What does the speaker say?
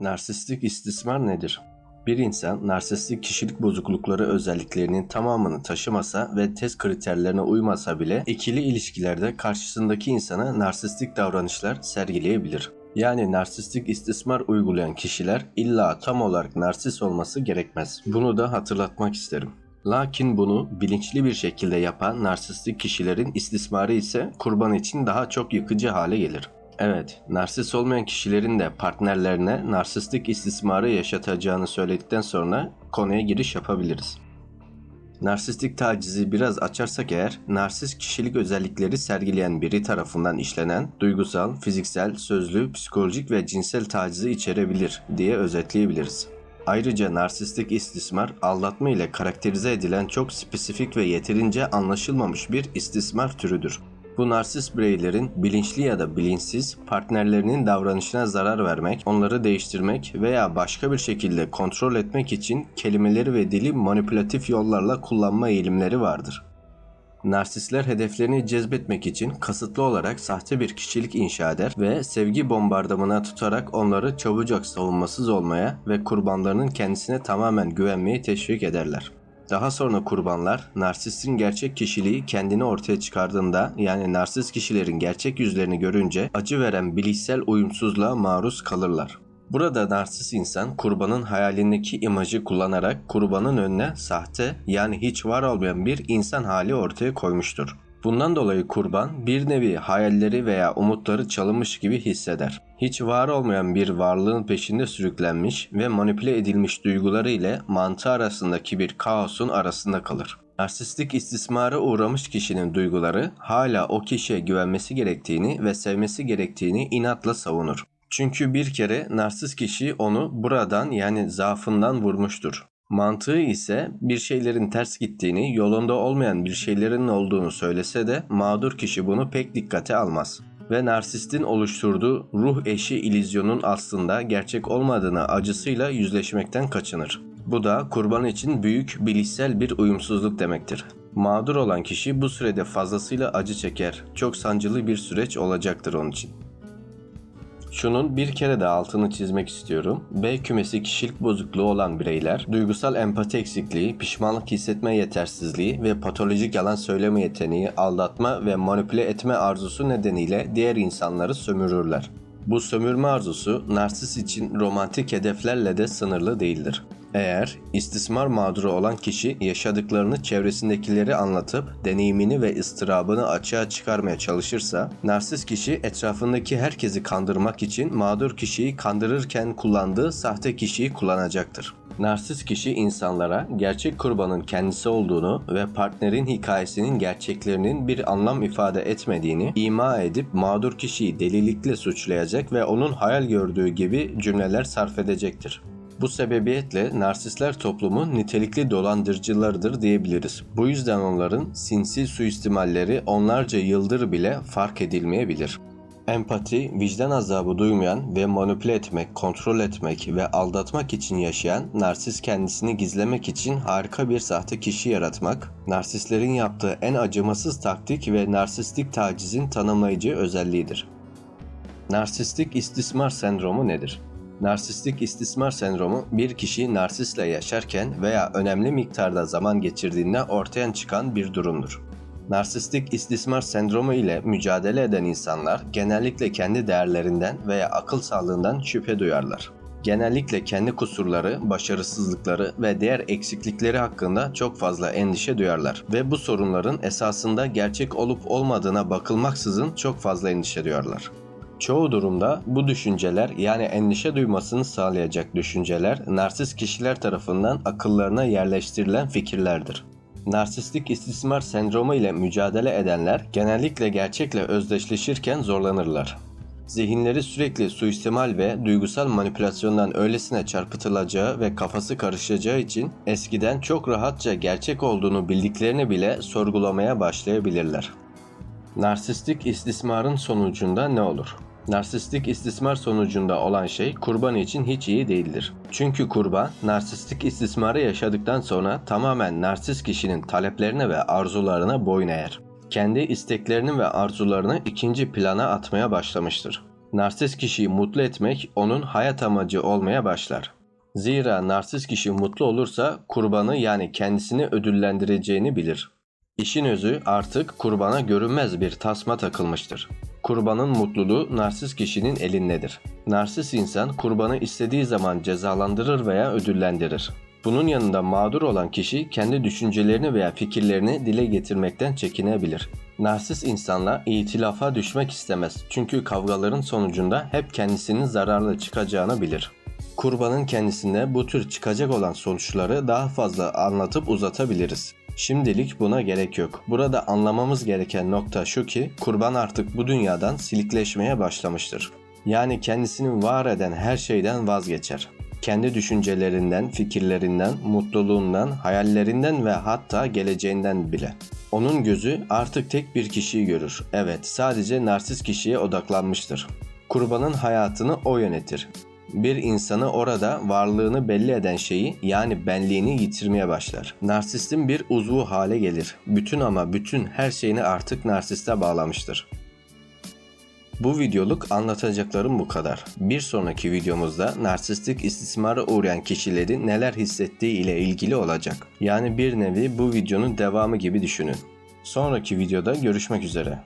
Narsistik istismar nedir? Bir insan narsistik kişilik bozuklukları özelliklerinin tamamını taşımasa ve test kriterlerine uymasa bile ikili ilişkilerde karşısındaki insana narsistik davranışlar sergileyebilir. Yani narsistik istismar uygulayan kişiler illa tam olarak narsist olması gerekmez. Bunu da hatırlatmak isterim. Lakin bunu bilinçli bir şekilde yapan narsistik kişilerin istismarı ise kurban için daha çok yıkıcı hale gelir. Evet, narsist olmayan kişilerin de partnerlerine narsistik istismarı yaşatacağını söyledikten sonra konuya giriş yapabiliriz. Narsistik tacizi biraz açarsak eğer, narsist kişilik özellikleri sergileyen biri tarafından işlenen duygusal, fiziksel, sözlü, psikolojik ve cinsel tacizi içerebilir diye özetleyebiliriz. Ayrıca narsistik istismar, aldatma ile karakterize edilen çok spesifik ve yeterince anlaşılmamış bir istismar türüdür. Bu narsist bireylerin bilinçli ya da bilinçsiz partnerlerinin davranışına zarar vermek, onları değiştirmek veya başka bir şekilde kontrol etmek için kelimeleri ve dili manipülatif yollarla kullanma eğilimleri vardır. Narsistler hedeflerini cezbetmek için kasıtlı olarak sahte bir kişilik inşa eder ve sevgi bombardımına tutarak onları çabucak savunmasız olmaya ve kurbanlarının kendisine tamamen güvenmeyi teşvik ederler. Daha sonra kurbanlar narsistin gerçek kişiliği kendini ortaya çıkardığında yani narsist kişilerin gerçek yüzlerini görünce acı veren bilişsel uyumsuzluğa maruz kalırlar. Burada narsist insan kurbanın hayalindeki imajı kullanarak kurbanın önüne sahte yani hiç var olmayan bir insan hali ortaya koymuştur. Bundan dolayı kurban bir nevi hayalleri veya umutları çalınmış gibi hisseder. Hiç var olmayan bir varlığın peşinde sürüklenmiş ve manipüle edilmiş duyguları ile mantığı arasındaki bir kaosun arasında kalır. Narsistik istismara uğramış kişinin duyguları hala o kişiye güvenmesi gerektiğini ve sevmesi gerektiğini inatla savunur. Çünkü bir kere narsist kişi onu buradan yani zaafından vurmuştur. Mantığı ise bir şeylerin ters gittiğini, yolunda olmayan bir şeylerin olduğunu söylese de mağdur kişi bunu pek dikkate almaz. Ve narsistin oluşturduğu ruh eşi ilizyonun aslında gerçek olmadığına acısıyla yüzleşmekten kaçınır. Bu da kurban için büyük bilişsel bir uyumsuzluk demektir. Mağdur olan kişi bu sürede fazlasıyla acı çeker. Çok sancılı bir süreç olacaktır onun için. Şunun bir kere de altını çizmek istiyorum. B kümesi kişilik bozukluğu olan bireyler, duygusal empati eksikliği, pişmanlık hissetme yetersizliği ve patolojik yalan söyleme yeteneği, aldatma ve manipüle etme arzusu nedeniyle diğer insanları sömürürler. Bu sömürme arzusu narsist için romantik hedeflerle de sınırlı değildir. Eğer istismar mağduru olan kişi yaşadıklarını çevresindekileri anlatıp deneyimini ve ıstırabını açığa çıkarmaya çalışırsa, narsist kişi etrafındaki herkesi kandırmak için mağdur kişiyi kandırırken kullandığı sahte kişiyi kullanacaktır. Narsist kişi insanlara gerçek kurbanın kendisi olduğunu ve partnerin hikayesinin gerçeklerinin bir anlam ifade etmediğini ima edip mağdur kişiyi delilikle suçlayacak ve onun hayal gördüğü gibi cümleler sarf edecektir. Bu sebebiyetle narsistler toplumun nitelikli dolandırıcılarıdır diyebiliriz. Bu yüzden onların sinsi suistimalleri onlarca yıldır bile fark edilmeyebilir. Empati, vicdan azabı duymayan ve manipüle etmek, kontrol etmek ve aldatmak için yaşayan, narsist kendisini gizlemek için harika bir sahte kişi yaratmak, narsistlerin yaptığı en acımasız taktik ve narsistik tacizin tanımlayıcı özelliğidir. Narsistik istismar sendromu nedir? Narsistik istismar sendromu bir kişi narsistle yaşarken veya önemli miktarda zaman geçirdiğinde ortaya çıkan bir durumdur. Narsistik istismar sendromu ile mücadele eden insanlar genellikle kendi değerlerinden veya akıl sağlığından şüphe duyarlar. Genellikle kendi kusurları, başarısızlıkları ve diğer eksiklikleri hakkında çok fazla endişe duyarlar ve bu sorunların esasında gerçek olup olmadığına bakılmaksızın çok fazla endişe duyarlar. Çoğu durumda bu düşünceler yani endişe duymasını sağlayacak düşünceler narsist kişiler tarafından akıllarına yerleştirilen fikirlerdir. Narsistik istismar sendromu ile mücadele edenler genellikle gerçekle özdeşleşirken zorlanırlar. Zihinleri sürekli suistimal ve duygusal manipülasyondan öylesine çarpıtılacağı ve kafası karışacağı için eskiden çok rahatça gerçek olduğunu bildiklerini bile sorgulamaya başlayabilirler. Narsistik istismarın sonucunda ne olur? Narsistik istismar sonucunda olan şey kurban için hiç iyi değildir. Çünkü kurban narsistik istismarı yaşadıktan sonra tamamen narsist kişinin taleplerine ve arzularına boyun eğer. Kendi isteklerini ve arzularını ikinci plana atmaya başlamıştır. Narsist kişiyi mutlu etmek onun hayat amacı olmaya başlar. Zira narsist kişi mutlu olursa kurbanı yani kendisini ödüllendireceğini bilir. İşin özü artık kurbana görünmez bir tasma takılmıştır. Kurbanın mutluluğu narsist kişinin elindedir. Narsist insan kurbanı istediği zaman cezalandırır veya ödüllendirir. Bunun yanında mağdur olan kişi kendi düşüncelerini veya fikirlerini dile getirmekten çekinebilir. Narsist insanla itilafa düşmek istemez çünkü kavgaların sonucunda hep kendisinin zararlı çıkacağını bilir. Kurbanın kendisinde bu tür çıkacak olan sonuçları daha fazla anlatıp uzatabiliriz. Şimdilik buna gerek yok. Burada anlamamız gereken nokta şu ki kurban artık bu dünyadan silikleşmeye başlamıştır. Yani kendisini var eden her şeyden vazgeçer. Kendi düşüncelerinden, fikirlerinden, mutluluğundan, hayallerinden ve hatta geleceğinden bile. Onun gözü artık tek bir kişiyi görür. Evet, sadece narsist kişiye odaklanmıştır. Kurbanın hayatını o yönetir. Bir insanı orada varlığını belli eden şeyi yani benliğini yitirmeye başlar. Narsistin bir uzvu hale gelir. Bütün ama bütün her şeyini artık narsiste bağlamıştır. Bu videoluk anlatacaklarım bu kadar. Bir sonraki videomuzda narsistik istismara uğrayan kişilerin neler hissettiği ile ilgili olacak. Yani bir nevi bu videonun devamı gibi düşünün. Sonraki videoda görüşmek üzere.